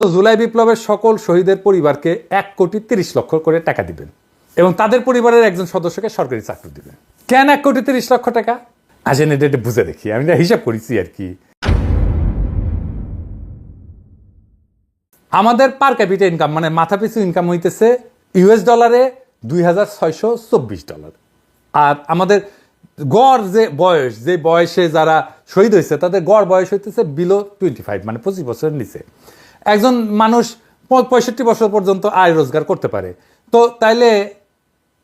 জুলাই বিপ্লবের সকল শহীদের পরিবারকে এক কোটি তিরিশ লক্ষ করে টাকা দিবেন এবং তাদের পরিবারের একজন সদস্যকে সরকারি চাকরি দিবেন। কেন এক কোটি তিরিশ লক্ষ টাকা? আসেন এটা একটু বুঝে দেখি, আমি এটা হিসাব করেছি আর কি। আমাদের পার ক্যাপিটা ইনকাম মানে মাথা পিছু ইনকাম হইতেছে ইউএস ডলারে দুই হাজার ছয়শো চব্বিশ ডলার আর আমাদের গড় যে বয়স, যে বয়সে যারা শহীদ হয়েছে, তাদের গড় বয়স হইতেছে বিলো টোয়েন্টি ফাইভ মানে পঁচিশ বছরের নিচে। একজন মানুষ পঁয়ষট্টি বছর পর্যন্ত আয় রোজগার করতে পারে। তো তাইলে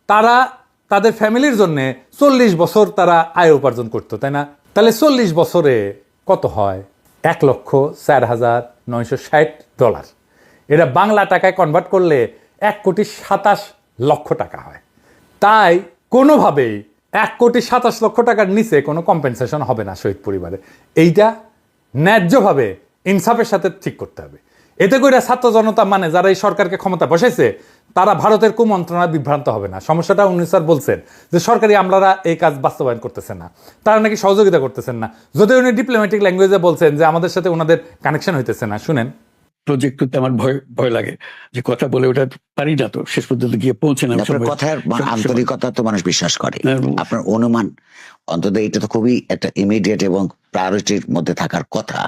তারা তাদের ফ্যামিলির জন্য চল্লিশ বছর তারা আয় উপার্জন করতো, তাই না? তাহলে চল্লিশ বছরে কত হয়? এক লক্ষ চার হাজার নয়শো ষাট ডলার। এটা বাংলা টাকায় কনভার্ট করলে এক কোটি সাতাশ লক্ষ টাকা হয়। তাই কোনোভাবেই এক কোটি সাতাশ লক্ষ টাকার নিচে কোনো কম্পেনসেশন হবে না শহীদ পরিবারে। এইটা ন্যায্যভাবে ইনসাফের সাথে ঠিক করতে হবে। এতে করে ছাত্র জনতা মানে যারা এই সরকারকে ক্ষমতা বসাইছে তারা ভারতের কুমন্ত্রণায় বিভ্রান্ত হবে না। সমস্যাটা উনি স্যার বলছেন যে সরকারি আমলারা এই কাজ বাস্তবায়ন করতেছেন না। তারা নাকি সহযোগিতা করতেছেন না। যদি উনি ডিপ্লোম্যাটিক ল্যাঙ্গুয়েজে বলছেন যে আমাদের সাথে ওনাদের কানেকশন হইতেছে না। শুনেন। প্রজেক্ট করতে আমার ভয় ভয় লাগে যে কথা বলে ওটা পারি না তো শেষ পর্যন্ত গিয়ে পৌঁছে না। কথার আন্তরিকতা তো মানুষ বিশ্বাস করে। আপনার অনুমান অন্তত এটা তো খুবই একটা ইমিডিয়েট এবং প্রায়োরিটির মধ্যে থাকার কথা।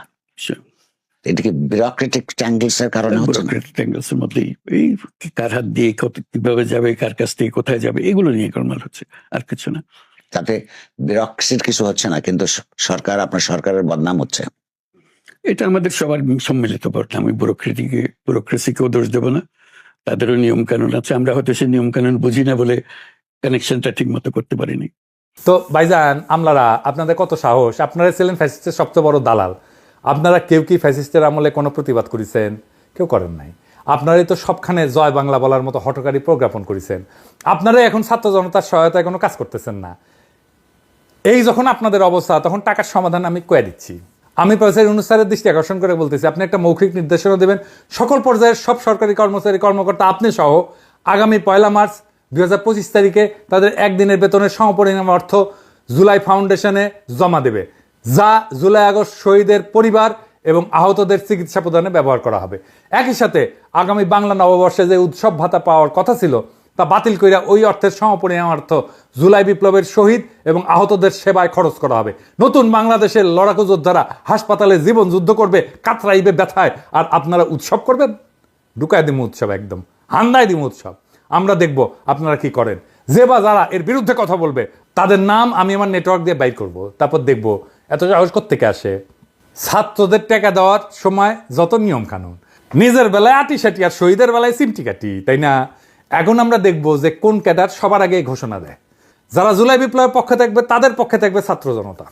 সে- এটা কি বিউরোক্রেটিক ট্যাঙ্গলস এর কারণে হচ্ছে না? এর মধ্যেই এই কার হাত দিয়ে কত- কীভাবে যাবে কার কাছ থেকে কোথায় যাবে এগুলো নিয়ে গোলমাল হচ্ছে আর কিছু না। তাতে বিউরোক্রেসির কিছু হচ্ছে না কিন্তু সরকার আপনার সরকারের বদনাম হচ্ছে। এটা আমাদের সবার সম্মিলিত বর্ণ আমি ব্যুরোক্রেটিকে ব্যুরোক্রেসিকেও দোষ দেবো না তাদেরও নিয়ম কানুন আছে আমরা হয়তো সেই নিয়ম কানুন বুঝি না বলে কানেকশনটা ঠিক মতো করতে পারিনি। তো ভাইজান আমলারা আপনাদের কত সাহস? আপনারা ছিলেন ফ্যাসিস্টের সবচেয়ে বড় দালাল। আপনারা কেউ কি ফ্যাসিস্টের আমলে কোনো প্রতিবাদ করেছেন? কেউ করেন নাই। আপনারাই তো সবখানে জয় বাংলা বলার মতো হটকারী প্রজ্ঞাপন করেছেন। আপনারা এখন ছাত্র জনতার সহায়তায় কোনো কাজ করতেছেন না। এই যখন আপনাদের অবস্থা, তখন টাকার সমাধান আমি কয়ে দিচ্ছি। আমি প্রফেসর অনুসারের দৃষ্টি আকর্ষণ করে বলতেছি, আপনি একটা মৌখিক নির্দেশনা দেবেন। সকল পর্যায়ের সব সরকারি কর্মচারী, কর্মকর্তা, আপনি সহ আগামী পয়লা মার্চ দুই হাজার পঁচিশ তারিখে তাদের একদিনের বেতনের সমপরিমাণ অর্থ জুলাই ফাউন্ডেশনে জমা দেবে। যা জুলাই আগস্ট শহীদের পরিবার এবং আহতদের চিকিৎসা প্রদানে ব্যবহার করা হবে। একই সাথে আগামী বাংলা নববর্ষে যে উৎসব ভাতা পাওয়ার কথা ছিল, তা বাতিল কইরা ওই অর্থের সমপরিমাণ অর্থ জুলাই বিপ্লবের শহীদ এবং আহতদের সেবায় খরচ করা হবে। নতুন বাংলাদেশের লড়াকু যোদ্ধারা হাসপাতালে জীবন যুদ্ধ করবে, কাতরাইবে ব্যথায়, আর আপনারা উৎসব করবেন? ঢুকায় দিমু উৎসব একদম। হান্দায় দিমু উৎসব। আমরা দেখব আপনারা কি করেন। যে বা যারা এর বিরুদ্ধে কথা বলবে, তাদের নাম আমি আমার নেটওয়ার্ক দিয়ে বাইর করব। তারপর দেখব এত সাহস থেকে আসে? ছাত্রদের টাকা দেওয়ার সময় যত নিয়ম কানুন। নিজের বেলায় আটি সাটি আর শহীদের বেলায় সিমটি কাটি, তাই না? এখন আমরা দেখব যে কোন ক্যাডার সবার আগে ঘোষণা দেয়। যারা জুলাই বিপ্লবের পক্ষে থাকবে, তাদের পক্ষে থাকবে ছাত্র জনতা।